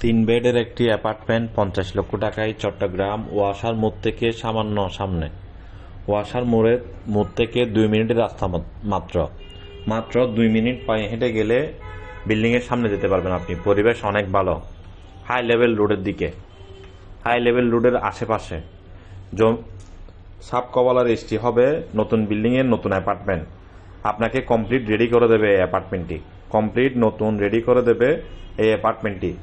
তিন বেডের একটি অ্যাপার্টমেন্ট পঞ্চাশ লক্ষ টাকায় চট্টগ্রাম ওয়াসার মোড় থেকে সামান্য সামনে। ওয়াসার মোড়ের মোড় থেকে দুই মিনিটের রাস্তা মত- মাত্র। মাত্র দুই মিনিট পায়ে হেঁটে গেলে বিল্ডিংয়ের সামনে যেতে পারবেন আপনি। পরিবেশ অনেক ভালো। হাই লেভেল রোডের দিকে। হাই লেভেল রোডের আশেপাশে। সাব কভালার এসটি হবে নতুন বিল্ডিংয়ের নতুন অ্যাপার্টমেন্ট। আপনাকে কমপ্লিট রেডি করে দেবে এই অ্যাপার্টমেন্টটি। কমপ্লিট নতুন রেডি করে দেবে এই অ্যাপার্টমেন্টটি।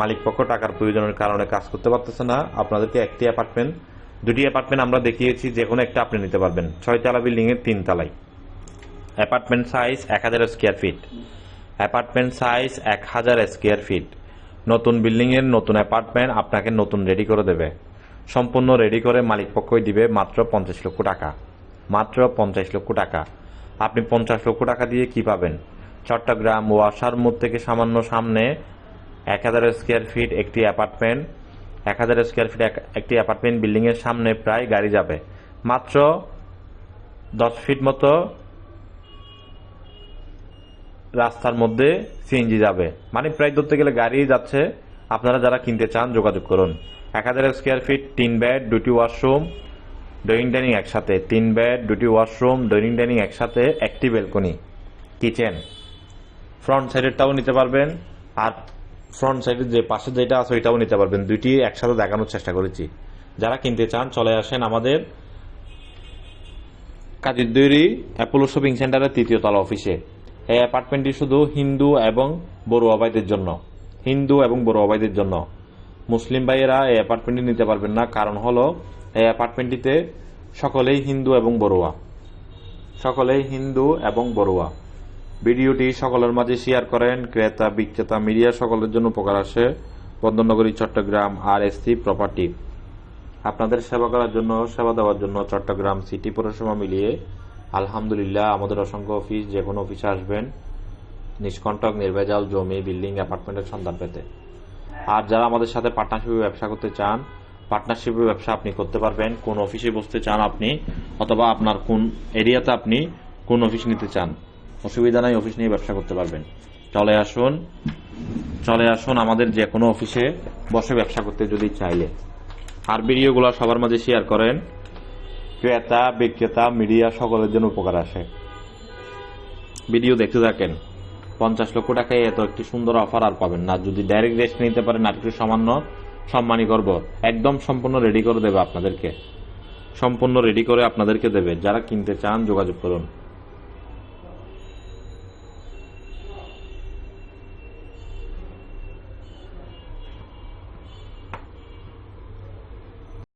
মালিক পক্ষ টাকার প্রয়োজনের কারণে কাজ করতে পারতেছে না। আপনাদেরকে একটি অ্যাপার্টমেন্ট দুটি অ্যাপার্টমেন্ট আমরা দেখিয়েছি যে কোনো একটা আপনি নিতে পারবেন। ছয় ছয়তলা বিল্ডিংয়ের তিন তলায়। অ্যাপার্টমেন্ট সাইজ এক হাজার স্কোয়ার ফিট অ্যাপার্টমেন্ট সাইজ এক হাজার স্কোয়ার ফিট নতুন বিল্ডিংয়ের নতুন অ্যাপার্টমেন্ট আপনাকে নতুন রেডি করে দেবে। সম্পূর্ণ রেডি করে মালিক পক্ষই দিবে মাত্র পঞ্চাশ লক্ষ টাকা। মাত্র পঞ্চাশ লক্ষ টাকা। আপনি পঞ্চাশ লক্ষ টাকা দিয়ে কি পাবেন? চট্টগ্রাম ওয়াসার মোড় থেকে সামান্য সামনে এক হাজার স্কোয়ার ফিট একটি অ্যাপার্টমেন্ট, এক হাজার স্কোয়ার ফিট একটি অ্যাপার্টমেন্ট বিল্ডিংয়ের সামনে প্রায় গাড়ি যাবে। মাত্র দশ ফিট মতো রাস্তার মধ্যে সিএনজি যাবে। মানে প্রায় ধরতে গেলে গাড়ি যাচ্ছে। আপনারা যারা কিনতে চান, যোগাযোগ করুন। এক হাজার স্কোয়ার ফিট, তিন বেড, দুটি ওয়াশরুম ডাইনিং ডাইনিং একসাথে। তিন বেড, দুটি ওয়াশরুম ডাইনিং ডাইনিং একসাথে, একটি বেলকনি কিচেন। ফ্রন্ট সাইডেরটাও নিতে পারবেন। আর ফ্রন্ট সাইডের যে পাশে যেটা আছে ওইটাও নিতে পারবেন। দুইটি একসাথে দেখানোর চেষ্টা করেছি। যারা কিনতে চান, চলে আসেন আমাদের কাজের দৈরি অ্যাপোলো শপিং সেন্টারের তৃতীয় তলা অফিসে। এই অ্যাপার্টমেন্টটি শুধু হিন্দু এবং বড়ুয়া ভাইদের জন্য। হিন্দু এবং বড়ুয়া ভাইদের জন্য। মুসলিম ভাইয়েরা এই অ্যাপার্টমেন্টটি নিতে পারবেন না। কারণ হলো, এই অ্যাপার্টমেন্টটিতে সকলেই হিন্দু এবং বড়ুয়া। সকলেই হিন্দু এবং বড়ুয়া। ভিডিওটি সকলের মাঝে শেয়ার করেন। ক্রেতা, বিক্রেতা, মিডিয়া সকলের জন্য উপকার আসে। বন্দরনগরী, Chattogram R S C property আপনাদের সেবা করার জন্য, সেবা দেওয়ার জন্য চট্টগ্রাম সিটি পৌরসভা মিলিয়ে আলহামদুলিল্লাহ আমাদের অসংখ্য অফিস, যে কোনো অফিসে আসবেন। নিষ্কণ্টক, নির্ভেজাল, জমি, বিল্ডিং, অ্যাপার্টমেন্টের সন্ধান পেতে। আর যারা আমাদের সাথে পার্টনারশিপে ব্যবসা করতে চান পার্টনারশিপে ব্যবসা আপনি করতে পারবেন। কোন অফিসে বসতে চান আপনি, অথবা আপনার কোন এরিয়াতে আপনি কোন অফিস নিতে চান। অসুবিধা নাই অফিস নিয়ে ব্যবসা করতে পারবেন। চলে আসুন চলে আসুন আমাদের যে কোনো অফিসে বসে ব্যবসা করতে যদি চাইলে। আর ভিডিওগুলো সবার মাঝে শেয়ার করেন। ক্রেতা, বিক্রেতা মিডিয়া সকলের জন্য উপকার আসে। ভিডিও দেখতে থাকেন। পঞ্চাশ লক্ষ টাকায় এত একটি সুন্দর অফার আর পাবেন না। যদি ডাইরেক্ট রেস্ট নিতে পারেন, আর একটু সামান্য সম্মানই করব। একদম সম্পূর্ণ রেডি করে দেবে আপনাদেরকে। সম্পূর্ণ রেডি করে আপনাদেরকে দেবে। যারা কিনতে চান, যোগাযোগ করুন।